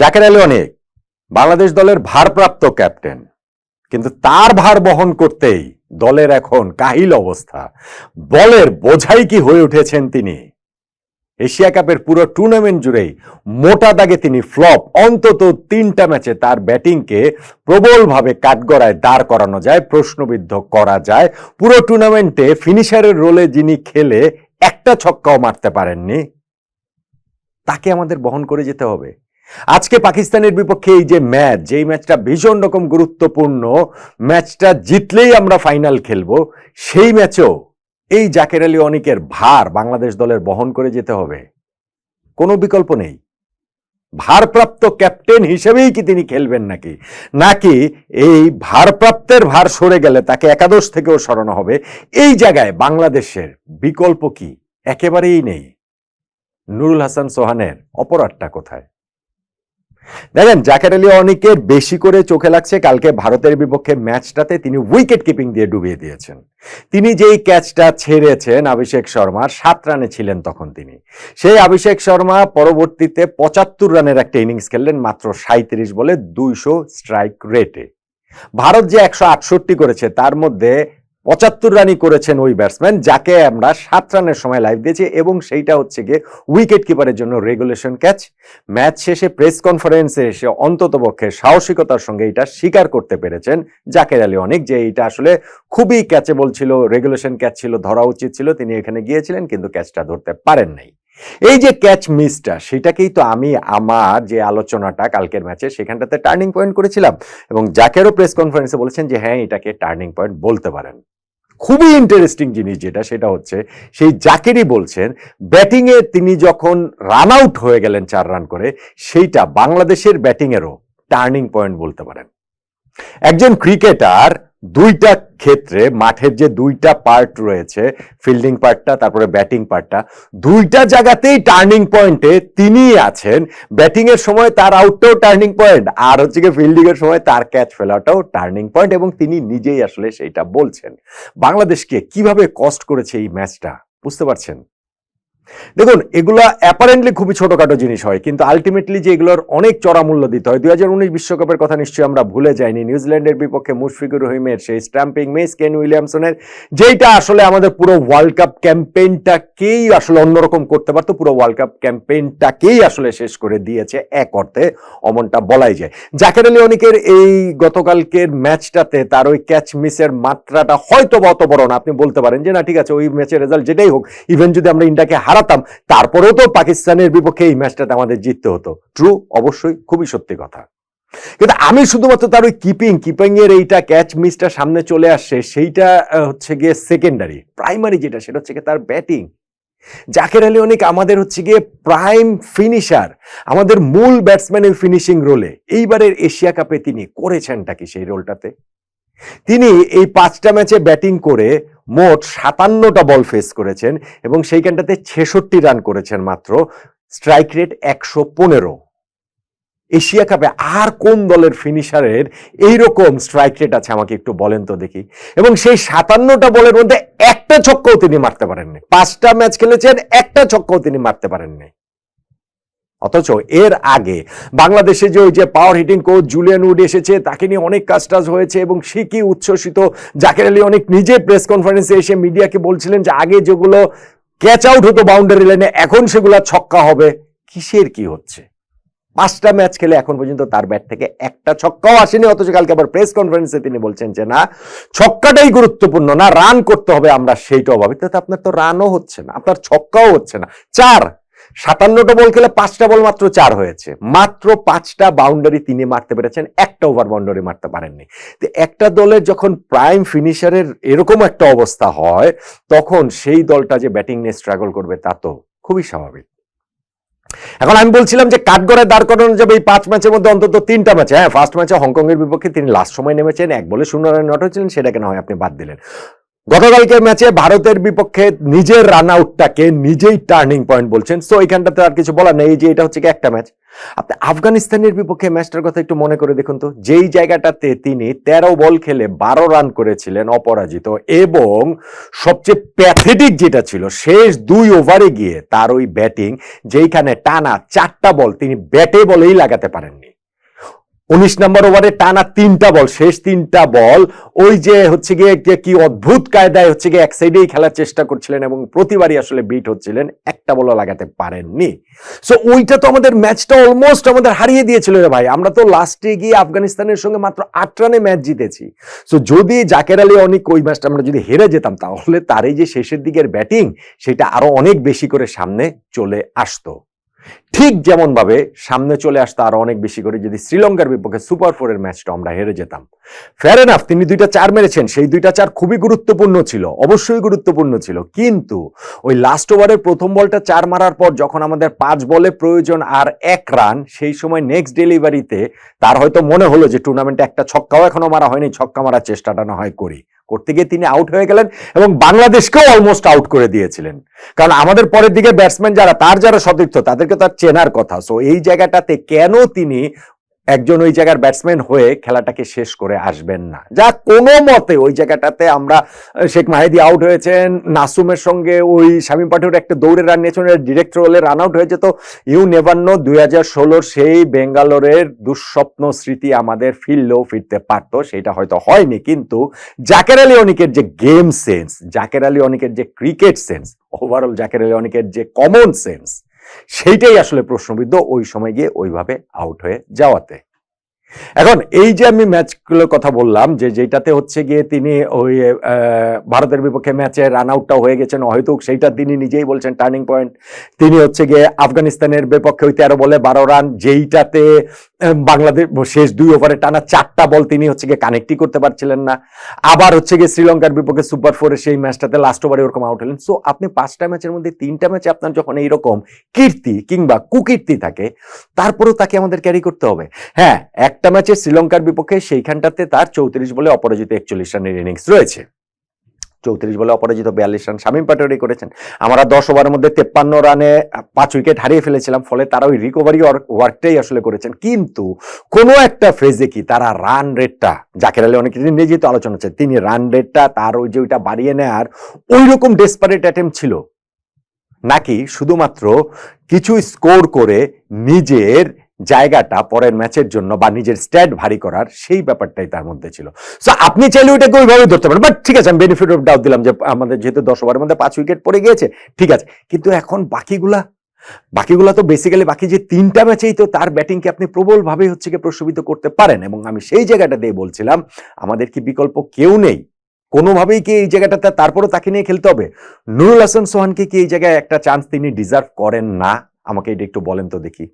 জাকের আলী অনেক, বাংলাদেশ দলের ভারপ্রাপ্ত ক্যাপ্টেন, কিন্তু তার ভার বহন করতেই দলের এখন কাহিল অবস্থা। বলের বোঝাই কি হয়ে উঠেছেন তিনি? এশিয়া কাপের পুরো টুর্নামেন্ট জুড়েই মোটা দাগে তিনি ফ্লপ, অন্তত তিনটা ম্যাচে তার ব্যাটিংকে প্রবলভাবে কাঠগড়ায় দাঁড় করানো যায়, প্রশ্নবিদ্ধ করা যায়। পুরো টুর্নামেন্টে ফিনিশারের রোলে যিনি খেলে একটা ছক্কাও মারতে পারেননি, তাকে আমাদের বহন করে যেতে হবে। আজকে পাকিস্তানের বিপক্ষে এই যে ম্যাচ, যেই ম্যাচটা ভীষণ রকম গুরুত্বপূর্ণ, ম্যাচটা জিতলেই আমরা ফাইনাল খেলব, সেই ম্যাচেও এই জাকের আলী অনিকের ভার বাংলাদেশ দলের বহন করে যেতে হবে। কোনো বিকল্প নেই। ভারপ্রাপ্ত ক্যাপ্টেন হিসেবেই কি তিনি খেলবেন নাকি? নাকি এই ভারপ্রাপ্তের ভার সরে গেলে তাকে একাদশ থেকেও সরানো হবে? এই জায়গায় বাংলাদেশের বিকল্প কি? একেবারেই নেই। নুরুল হাসান সোহানের অপরাধটা কোথায়? দেখেন জাকের আলী অনিকের বেশি করে চোখে লাগছে। কালকে ভারতের বিপক্ষে ম্যাচটাতে তিনি উইকেট কিপিং দিয়ে ডুবিয়ে দিয়েছেন। তিনি যেই ক্যাচটা ছেড়েছেন অভিষেক শর্মার, সাত রানে ছিলেন তখন তিনি। সেই অভিষেক শর্মা পরবর্তীতে পঁচাত্তর রানের একটা ইনিংস খেললেন, মাত্র সাঁত্রিশ বলে দুইশো স্ট্রাইক রেটে ভারত যে একশো আটষট্টি করেছে, তার মধ্যে পঁচাত্তর রানই করেছেন ওই ব্যাটসম্যান, যাকে আমরা সাত রানের সময় লাইভ দিয়েছি এবং সেইটা হচ্ছে গিয়ে উইকেট কিপারের জন্য রেগুলেশন ক্যাচ ম্যাচ শেষে প্রেস কনফারেন্সে এসে অন্ততপক্ষে সাহসিকতার সঙ্গে এটা স্বীকার করতে পেরেছেন জাকের আলী অনেক যে এইটা আসলে খুবই ক্যাচেবল ছিল রেগুলেশন ক্যাচ ছিল, ধরা উচিত ছিল। তিনি এখানে গিয়েছিলেন কিন্তু ক্যাচটা ধরতে পারেন নাই। এই যে ক্যাচ মিসটা সেটাকেই তো আমি, আমার যে আলোচনাটা কালকের ম্যাচে সেখানটাতে টার্নিং পয়েন্ট করেছিলাম। এবং জাকেরও প্রেস কনফারেন্সে বলেছেন যে হ্যাঁ এটাকে টার্নিং পয়েন্ট বলতে পারেন। খুবই ইন্টারেস্টিং জিনিস যেটা, সেটা হচ্ছে, সেই জাকেরই বলছেন ব্যাটিংয়ে তিনি যখন রান আউট হয়ে গেলেন চার রান করে, সেইটা বাংলাদেশের ব্যাটিংয়েরও টার্নিং পয়েন্ট বলতে পারেন। একজন ক্রিকেটার দুইটা ক্ষেত্রে মাঠের যে দুইটা পার্ট রয়েছে ফিল্ডিং পার্টটা তারপরে ব্যাটিং পার্টটা দুইটা জায়গাতেই টার্নিং পয়েন্টে তিনি আছেন। ব্যাটিং এর সময় তার আউটটাও টার্নিং পয়েন্ট আর হচ্ছে গিয়ে ফিল্ডিং এর সময় তার ক্যাচ ফেলাটাও টার্নিং পয়েন্ট এবং তিনি নিজেই আসলে সেইটা বলছেন। বাংলাদেশকে কীভাবে কষ্ট করেছে এই ম্যাচটা বুঝতে পারছেন? দেখুন, এগুলা অ্যাপারেন্টলি খুবই ছোটখাটো জিনিস হয়, কিন্তু আলটিমেটলি যে এগুলোর অনেক চড়া মূল্য দিতে হয়, দুই বিশ্বকাপের কথা নিশ্চয়ই আমরা ভুলে যাইনি, নিউজিল্যান্ডের বিপক্ষে মুশফিকুর রহিমের, সেই স্ট্যাম্পিং মিস কেন উইলিয়ামসনের যেটা আসলে আমাদের পুরো ওয়ার্ল্ড কাপ ক্যাম্পেইনটাকেই আসলে অন্যরকম করতে পারতো, পুরো ওয়ার্ল্ড কাপ ক্যাম্পেইনটাকেই আসলে শেষ করে দিয়েছে, এক অর্থে অমনটা বলাই যায়। জাকের আলী অনিকের এই গতকালকের ম্যাচটাতে তার ওই ক্যাচ মিসের মাত্রাটা হয়তো অত বড় না, আপনি বলতে পারেন যে, না, ঠিক আছে, ওই ম্যাচের রেজাল্ট যেটাই হোক ইভেন যদি আমরা ইন্ডিয়াকে হারাতাম তারপরেও তো পাকিস্তানের বিপক্ষে এই ম্যাচটাতে আমাদের জিততে হতো। ট্রু অবশ্যই, খুবই সত্যি কথা। কিন্তু আমি শুধুমাত্র তার ওই কিপিং কিপিং এর এইটা ক্যাচ মিসটা সামনে চলে আসছে, সেইটা হচ্ছে গিয়ে সেকেন্ডারি প্রাইমারি যেটা, সেটা হচ্ছে গিয়ে তার ব্যাটিং জাকের আলী অনেক আমাদের হচ্ছে গিয়ে প্রাইম ফিনিশার আমাদের মূল ব্যাটসম্যানের ফিনিশিং রোলে এইবারের এশিয়া কাপে তিনি করেছেনটা কি সেই রোলটাতে তিনি এই পাঁচটা ম্যাচে ব্যাটিং করে মোট সাতান্নটা বল ফেস করেছেন এবং সেইখানটাতে ছেষট্টি রান করেছেন মাত্র। স্ট্রাইক রেট একশো পনেরো। এশিয়া কাপে আর কোন দলের ফিনিশারের এইরকম স্ট্রাইক রেট আছে আমাকে একটু বলেন তো দেখি। এবং সেই সাতান্নটা বলের মধ্যে একটা ছক্কাও তিনি মারতে পারেননি। পাঁচটা ম্যাচ খেলেছেন, একটা ছক্কাও তিনি মারতে পারেননি। অথচ এর আগে বাংলাদেশে যে ওই যে power hitting coach Julian Wood এসেছে, তাকে নিয়ে অনেক কাজ টাজ হয়েছে এবং সে কি উচ্ছ্বসিত? জাকের আলী অনেক নিজে প্রেস কনফারেন্সে এসে মিডিয়াকে বলছিলেন যে আগে যেগুলো ক্যাচ আউট হতো বাউন্ডারি লাইনে এখন সেগুলো ছক্কা হবে। কিসের কি হচ্ছে? পাঁচটা ম্যাচ খেলে এখন পর্যন্ত তার ব্যাট থেকে একটা ছক্কাও আসেনি, অথচ কালকে আবার প্রেস কনফারেন্সে তিনি বলছেন যে, না, ছক্কাটাই গুরুত্বপূর্ণ, না রান করতে হবে আমরা সেইটা অভাবে। তাতে আপনার তো রানও হচ্ছে না, আপনার ছক্কাও হচ্ছে না। চার সাতান্নটা বল খেলে পাঁচটা বল মাত্র চার হয়েছে। মাত্র পাঁচটা বাউন্ডারি তিনি মারতে পেরেছেন, একটা ওভার বাউন্ডারি মারতে পারেননি। তো একটা দলের যখন প্রাইম ফিনিশারের এরকম একটা অবস্থা হয়, তখন সেই দলটা যে ব্যাটিং নিয়ে স্ট্রাগল করবে তা তো খুবই স্বাভাবিক। এখন আমি বলছিলাম যে কাঠগড়ায় দাঁড় করানো যাবে এই পাঁচ ম্যাচের মধ্যে অন্তত তিনটা ম্যাচে হ্যাঁ ফার্স্ট ম্যাচে হংকং এর বিপক্ষে তিনি লাস্ট সময় নেমেছেন, এক বলে শূন্য রান নট হয়েছিলেন সেটা কেন হয় আপনি বাদ দিলেন। গতকালকে ম্যাচে ভারতের বিপক্ষে নিজের রান আউটটাকে নিজেই টার্নিং পয়েন্ট বলছেন। সো এখানটাতে আর কিছু বলার নেই। যে এটা হচ্ছে একটা ম্যাচ। আপনি আফগানিস্তানের বিপক্ষে ম্যাচটার কথা একটু মনে করে দেখুন তো। যেই জায়গাটাতে তিনি তেরো বল খেলে বারো রান করেছিলেন অপরাজিত এবং সবচেয়ে প্যাথেটিক যেটা ছিল, শেষ দুই ওভারে গিয়ে তার ওই ব্যাটিং, যেইখানে টানা চারটা বল তিনি ব্যাটে বলেই লাগাতে পারেননি। উনিশ নম্বর ওভারে টানা তিনটা বল, শেষ তিনটা বল। ওই যে হচ্ছে গিয়ে কি অদ্ভুত কায়দায় হচ্ছে গিয়ে এক সাইডেই খেলার চেষ্টা করছিলেন এবং প্রতিবারই আসলে বিট হচ্ছিলেন, একটা বলও লাগাতে পারেননি। সো ওইটা তো আমাদের ম্যাচটা অলমোস্ট আমাদের হারিয়ে দিয়েছিল রে ভাই। আমরা তো লাস্টে গিয়ে আফগানিস্তানের সঙ্গে মাত্র আট রানে ম্যাচ জিতেছি। সো যদি জাকের আলী অনেক ওই ম্যাচটা আমরা যদি হেরে যেতাম, তাহলে তার এই যে শেষের দিকের ব্যাটিং সেটা আরও অনেক বেশি করে সামনে চলে আসতো। ঠিক যেমন ভাবে সামনে চলে আসতো আরও অনেক বেশি করে যদি শ্রীলঙ্কার বিপক্ষে সুপার ফোরের ম্যাচটা আমরা হেরে যেতাম। ফেয়ার এনাফ তিনি দুইটা চার মেরেছেন, সেই দুইটা চার খুবই গুরুত্বপূর্ণ ছিল, অবশ্যই গুরুত্বপূর্ণ ছিল। কিন্তু ওই লাস্ট ওভারের প্রথম বলটা চার মারার পর যখন আমাদের পাঁচ বলে প্রয়োজন আর এক রান, সেই সময় নেক্সট ডেলিভারিতে তার হয়তো মনে হলো যে টুর্নামেন্টে একটা ছক্কাও এখনও মারা হয়নি, ছক্কা মারার চেষ্টাটা না হয় করি। করতে গিয়ে তিনি আউট হয়ে গেলেন এবং বাংলাদেশকেও অলমোস্ট আউট করে দিয়েছিলেন। কারণ আমাদের পরের দিকে ব্যাটসম্যান যারা, তার যারা সতীর্থ, তাদেরকে তার চেনার কথা। সো এই জায়গাটাতে কেন তিনি একজন ওই জায়গার ব্যাটসম্যান হয়ে খেলাটাকে শেষ করে আসবেন না। যা কোনো মতে ওই জায়গাটাতে আমরা শেখ মাহেদি আউট হয়েছেন, নাসুমের সঙ্গে ওই শামীম পাঠুর একটা দৌড়ে রান নিয়েছেন ডিরেক্ট রোলে রান আউট হয়ে যেত ইউ নেভার নো দুই হাজার ষোলোর সেই বেঙ্গালোরের দুঃস্বপ্ন স্মৃতি আমাদের ফিরলেও ফিরতে পারতো, সেটা হয়তো হয়নি। কিন্তু জাকের আলী অনিকের যে গেম সেন্স জাকের আলী অনিকের যে cricket sense overall Jaker Ali অনিকের যে কমন সেন্স সেইটাই আসলে প্রশ্নবিদ্ধ ওই সময় গিয়ে ওইভাবে আউট হয়ে যাওয়াতে। এখন এই যে আমি ম্যাচগুলোর কথা বললাম, যে যেটাতে হচ্ছে গিয়ে তিনি ওই ভারতের বিপক্ষে ম্যাচে রান আউটটাও হয়ে গেছেন, হয়তো সেইটা তিনি নিজেই বলছেন টার্নিং পয়েন্ট তিনি হচ্ছে গিয়ে আফগানিস্তানের বিপক্ষে ওই তেরো বলে বারো রান যেইটাতে বাংলাদেশ শেষ দুই ওভারে টানা চারটা বল তিনি হচ্ছে গিয়ে কানেক্টই করতে পারছিলেন না। আবার হচ্ছে গিয়ে শ্রীলঙ্কার বিপক্ষে সুপার ফোরে সেই ম্যাচটাতে লাস্ট ওভারে ওরকম আউট হলেন। সো আপনি পাঁচটা ম্যাচের মধ্যে তিনটা ম্যাচে আপনার যখন এইরকম কীর্তি কিংবা কুকীর্তি থাকে, তারপরেও তাকে আমাদের ক্যারি করতে হবে। হ্যাঁ একটা ম্যাচে শ্রীলঙ্কার বিপক্ষে সেইখানটাতে তার চৌত্রিশ বলে অপরাজিত একচল্লিশ রানের ইনিংস রয়েছে। চৌত্রিশ বলে অপরাজিত বিয়াল্লিশ রান শামীম পাটোয়ারি করেছেন। আমরা দশ ওভারের মধ্যে তেপ্পান্ন রানে পাঁচ উইকেট হারিয়ে ফেলেছিলাম, ফলে তারা ওই রিকভারি ওয়ার্কটাই আসলে করেছেন। কিন্তু কোনো একটা ফেজে কি তারা রান রেটটা জাকের আলী অনেক যেহেতু আলোচনা হচ্ছে, তিনি রান রেটটা তার ওই যে ওইটা বাড়িয়ে নেয়ার ওই রকম ডেসপারেট অ্যাটেম্প ছিল। নাকি শুধুমাত্র কিছু স্কোর করে নিজের জায়গাটা পরের ম্যাচের জন্য বা নিজের স্ট্যাট ভারী করার সেই ব্যাপারটাই তার মধ্যে ছিল। সো আপনি চাইলে ওইটাকে ওইভাবে ধরতে পারেন। বাট ঠিক আছে, আমি বেনিফিট অফ ডাউট দিলাম যে আমাদের যেহেতু দশ ওভারের মধ্যে পাঁচ উইকেট পড়ে গিয়েছে, ঠিক আছে। কিন্তু এখন বাকিগুলা বাকিগুলা তো বেসিক্যালি বাকি যে তিনটা ম্যাচেই তো তার ব্যাটিংকে আপনি প্রবলভাবে হচ্ছে গিয়ে করতে পারেন। এবং আমি সেই জায়গাটা দিয়ে বলছিলাম, আমাদের কি বিকল্প কেউ নেই? কোনোভাবেই কি এই জায়গাটাতে তারপরও তাকে নিয়ে খেলতে হবে? নুরুল হাসান সোহানকে কি এই জায়গায় একটা চান্স তিনি ডিজার্ভ করেন না? আমাকে এটা একটু বলেন তো দেখি।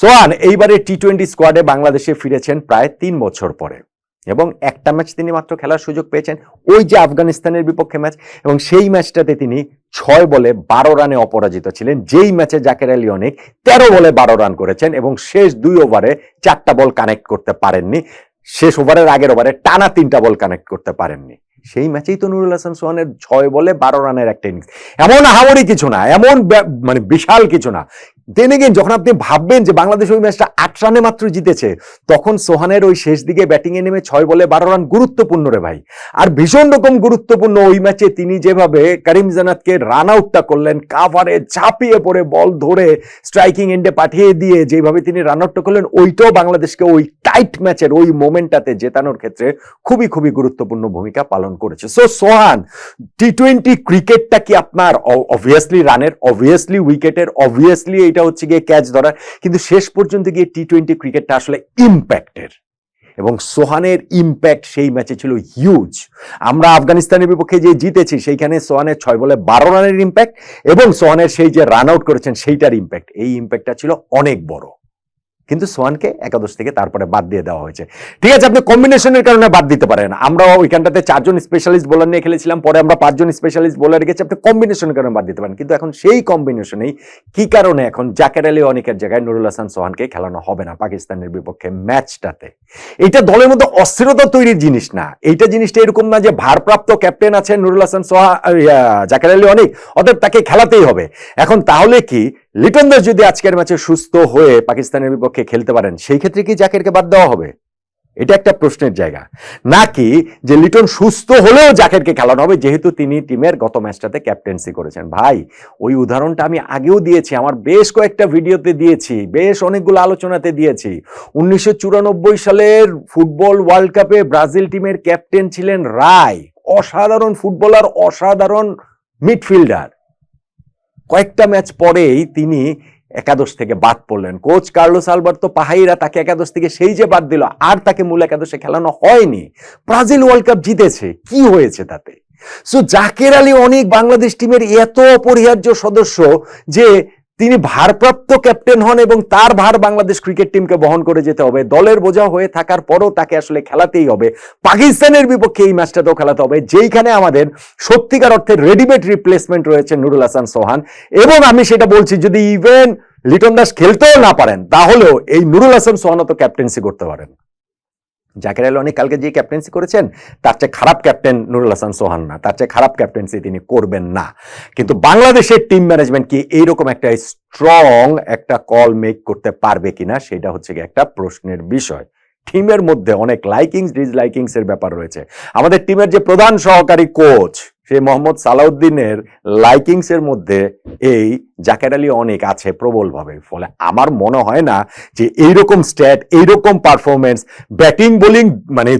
সোহান এইবারে টি টোয়েন্টি স্কোয়াডে বাংলাদেশে ফিরেছেন প্রায় তিন বছর পরে। এবং একটা ম্যাচ তিনি মাত্র খেলার সুযোগ পেয়েছেন। ওই যে আফগানিস্তানের বিপক্ষে ম্যাচ, এবং সেই ম্যাচটাতে তিনি ছয় বলে বারো রানে অপরাজিত ছিলেন। যেই ম্যাচে জাকের আলী অনেক তেরো বলে বারো রান করেছেন, এবং শেষ দুই ওভারে চারটা বল কানেক্ট করতে পারেননি। শেষ ওভারের আগের ওভারে টানা তিনটা বল কানেক্ট করতে পারেননি। সেই ম্যাচেই তো নুরুল হাসান সোহানের ছয় বলে বারো রানের একটা ইনিংস। এমন আহামরি কিছু না, এমন মানে বিশাল কিছু না। দেন এগেন যখন আপনি ভাববেন যে বাংলাদেশ ওই ম্যাচটা আট রানে মাত্র জিতেছে, তখন সোহানের ওই শেষ দিকে ব্যাটিং এ নেমে ছয় বলে বারো রান গুরুত্বপূর্ণ রে ভাই। আর ভীষণ রকম গুরুত্বপূর্ণ ওই ম্যাচে তিনি যেভাবে করিম জানাতকে রান আউটটা করলেন কাভারে ঝাঁপিয়ে পড়ে বল ধরে স্ট্রাইকিং এন্ডে পাঠিয়ে দিয়ে যেভাবে তিনি রান আউটটা করলেন, ওইটাও বাংলাদেশকে ওই টাইট ম্যাচের ওই মোমেন্টটাতে জেতানোর ক্ষেত্রে খুবই খুবই গুরুত্বপূর্ণ ভূমিকা পালন করেছে। সো সোহান টি টোয়েন্টি ক্রিকেটটা কি আপনার অবভিয়াসলি রানের অবভিয়াসলি উইকেটের অবভিয়াসলি এটা হচ্ছে গিয়ে ক্যাচ ধরার, কিন্তু শেষ পর্যন্ত গিয়ে টি টোয়েন্টি ক্রিকেটটা আসলে ইম্প্যাক্টের এবং সোহানের ইম্প্যাক্ট সেই ম্যাচে ছিল হিউজ আমরা আফগানিস্তানের বিপক্ষে যে জিতেছি, সেইখানে সোহানের ছয় বলে বারো রানের ইম্প্যাক্ট এবং সোহানের সেই যে রান আউট করেছেন, সেইটার ইম্প্যাক্ট এই ইম্প্যাক্টটা ছিল অনেক বড়। কিন্তু সোয়ানকে একাদশ থেকে তারপরে বাদ দিয়ে দেওয়া হয়েছে। ঠিক আছে, আপনি কম্বিনেশনের কারণে বাদ দিতে পারেন। আমরা ওইখানটাতে চারজন স্পেশালিস্ট বোলার নিয়ে খেলেছিলাম, পরে আমরা পাঁচজন স্পেশালিস্ট বোলার গেছি, আপনি কম্বিনেশনের কারণে বাদ দিতে পারেন। কিন্তু এখন সেই কম্বিনেশনেই কি কারণে এখন জাকের আলী অনেকের জায়গায় নুরুল হাসান সোহানকে খেলানো হবে না পাকিস্তানের বিপক্ষে ম্যাচটাতে? এটা দলের মধ্যে অস্থিরতা তৈরির জিনিস না। এইটা জিনিসটা এরকম না যে ভারপ্রাপ্ত ক্যাপ্টেন আছে নুরুল হাসান সোহা জাকের আলী অনেক, অতএব তাকে খেলাতেই হবে। এখন তাহলে কি লিটন দাস যদি আজকের ম্যাচে সুস্থ হয়ে পাকিস্তানের বিপক্ষে খেলতে পারেন, সেই ক্ষেত্রে কি জাকেরকে বাদ দেওয়া হবে? এটা একটা প্রশ্নের জায়গা। নাকি যে লিটন সুস্থ হলেও জাকেরকে খেলানো হবে, যেহেতু তিনি টিমের গত ম্যাচটাতে ক্যাপ্টেন্সি করেছেন। ভাই, ওই উদাহরণটা আমি আগেও দিয়েছি, আমার বেশ কয়েকটা ভিডিওতে দিয়েছি, বেশ অনেকগুলো আলোচনাতে দিয়েছি। উনিশশো চুরানব্বই সালের ফুটবল ওয়ার্ল্ড কাপে ব্রাজিল টিমের ক্যাপ্টেন ছিলেন রায়, অসাধারণ ফুটবলার, অসাধারণ মিডফিল্ডার। কয়েকটা ম্যাচ পরেই তিনি একাদশ থেকে বাদ পড়লেন। কোচ কার্লোস আলবার্তো পাহাইরা তাকে একাদশ থেকে সেই যে বাদ দিল, আর তাকে মূল একাদশে খেলানো হয়নি। ব্রাজিল ওয়ার্ল্ড কাপ জিতেছে, কি হয়েছে তাতে? সো জাকের আলী অনেক বাংলাদেশ টিমের এত অপরিহার্য সদস্য যে তিনি ভারপ্রাপ্ত ক্যাপ্টেন হন এবং তার ভার বাংলাদেশ ক্রিকেট টিমকে বহন করে যেতে হবে। দলের বোঝা হয়ে থাকার পরও তাকে আসলে খেলাতেই হবে। পাকিস্তানের বিপক্ষে এই ম্যাচটাতেও খেলাতে হবে, যেইখানে আমাদের সত্যিকার অর্থে রেডিমেড রিপ্লেসমেন্ট রয়েছে নুরুল হাসান সোহান। এবং আমি সেটা বলছি, যদি ইভেন লিটন দাস খেলতেও না পারেন, তাহলেও এই নুরুল হাসান সোহানও তো ক্যাপ্টেন্সি করতে পারেন। জাকের আলী অনেক কালকে যে ক্যাপ্টেন্সি করেছেন, তার চেয়ে খারাপ ক্যাপ্টেন নুরুল হাসান সোহান না তার চেয়ে খারাপ ক্যাপ্টেন্সি তিনি করবেন না। কিন্তু বাংলাদেশের টিম ম্যানেজমেন্ট কি এইরকম একটা স্ট্রং একটা কল মেক করতে পারবে কিনা, সেটা হচ্ছে একটা প্রশ্নের বিষয়। টিমের মধ্যে অনেক লাইকিংস ডিসলাইকিংস এর ব্যাপার রয়েছে। আমাদের টিমের যে প্রধান সহকারী কোচ সেই মোহাম্মদ সালাউদ্দিনের লাইকিংস এর মধ্যে এই জাকের আলী অনেক আছে প্রবলভাবে। ফলে আমার মনে হয় না যে এইরকম স্ট্যাট এইরকম পারফরমেন্স ব্যাটিং বোলিং মানে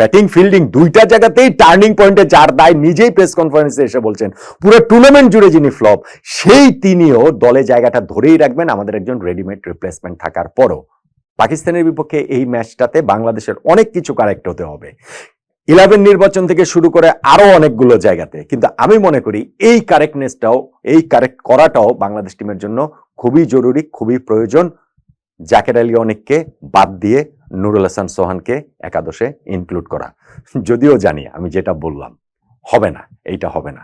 ব্যাটিং ফিল্ডিং দুইটা জায়গাতেই টার্নিং পয়েন্টে যার দায় নিজেই প্রেস কনফারেন্সে এসে বলছেন। পুরো টুর্নামেন্ট জুড়ে যিনি ফ্লপ সেই তিনিও দলে জায়গাটা ধরেই রাখবেন আমাদের একজন রেডিমেড রিপ্লেসমেন্ট থাকার পরও। পাকিস্তানের বিপক্ষে এই ম্যাচটাতে বাংলাদেশের অনেক কিছু কারেক্ট হতে হবে। ইলেভেন নির্বাচন থেকে শুরু করে আরও অনেকগুলো জায়গাতে। কিন্তু আমি মনে করি এই কারেক্টনেসটাও এই কারেক্ট করাটাও বাংলাদেশ টিমের জন্য খুবই জরুরি, খুবই প্রয়োজন। জাকের আলী অনেককে বাদ দিয়ে নুরুল হাসান সোহানকে একাদশে ইনক্লুড করা। যদিও জানি, আমি যেটা বললাম, হবে না, এইটা হবে না।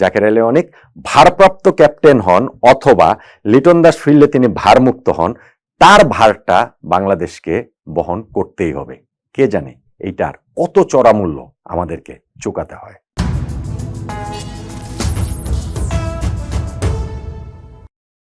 জাকের আলী অনেক ভারপ্রাপ্ত ক্যাপ্টেন হন অথবা লিটন দাস ফিল্ডে তিনি ভারমুক্ত হন, তার ভারটা বাংলাদেশকে বহন করতেই হবে। কে জানে? এইটার কত চড়া মূল্য আমাদেরকে চুকাতে হয়।